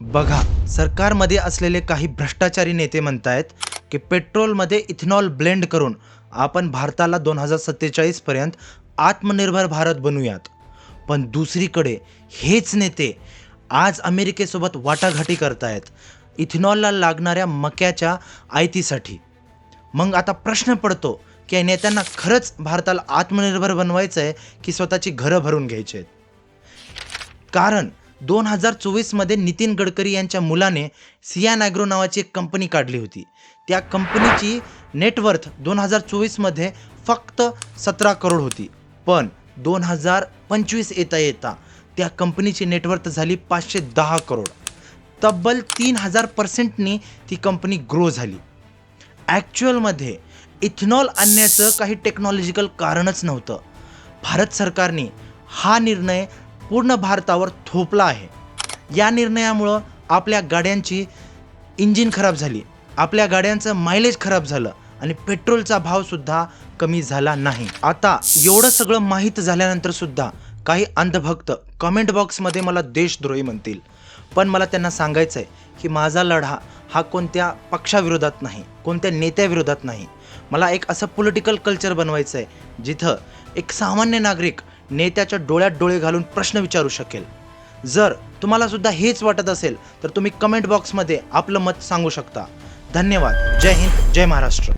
बघा सरकारमध्ये असलेले काही भ्रष्टाचारी नेते म्हणतायत की पेट्रोलमध्ये इथेनॉल ब्लेंड करून आपण भारताला दोन हजार सत्तेचाळीसपर्यंत आत्मनिर्भर भारत बनवूयात. पण दुसरीकडे हेच नेते आज अमेरिकेसोबत वाटाघाटी करतायत इथेनॉलला लागणाऱ्या मक्याच्या आयतीसाठी. मग आता प्रश्न पडतो की नेत्यांना खरंच भारताला आत्मनिर्भर बनवायचं आहे की स्वतःची घरं भरून घ्यायची आहेत कारण दोन हजार चोवीसमध्ये नितीन गडकरी यांच्या मुलाने सियान ॲग्रो नावाची एक कंपनी काढली होती. त्या कंपनीची नेटवर्थ दोन हजार चोवीसमध्ये फक्त सतरा करोड होती. पण दोन हजार पंचवीस येता येता त्या कंपनीची नेटवर्थ झाली पाचशे दहा करोड. तब्बल तीन हजार पर्सेंटनी ती कंपनी ग्रो झाली. ॲक्च्युअलमध्ये इथेनॉल आणण्याचं काही टेक्नॉलॉजिकल कारणच नव्हतं. भारत सरकारने हा निर्णय पूर्ण भारतावर थोपला आहे. या निर्णयामुळं आपल्या गाड्यांची इंजिन खराब झाली. आपल्या गाड्यांचं मायलेज खराब झालं आणि पेट्रोलचा भावसुद्धा कमी झाला नाही. आता एवढं सगळं माहीत झाल्यानंतर सुद्धा काही अंधभक्त कमेंट बॉक्समध्ये मला देशद्रोही म्हणतील. पण मला त्यांना सांगायचं आहे की माझा लढा हा कोणत्या पक्षाविरोधात नाही कोणत्या नेत्याविरोधात नाही. मला एक असं पॉलिटिकल कल्चर बनवायचं आहे जिथं एक सामान्य नागरिक नेत्याच्या डोळ्यात डोळे घालून प्रश्न विचारू शकेल. जर तुम्हाला सुद्धा हेच वाटत असेल तर तुम्ही कमेंट बॉक्समध्ये आपलं मत सांगू शकता. धन्यवाद. जय हिंद जय महाराष्ट्र.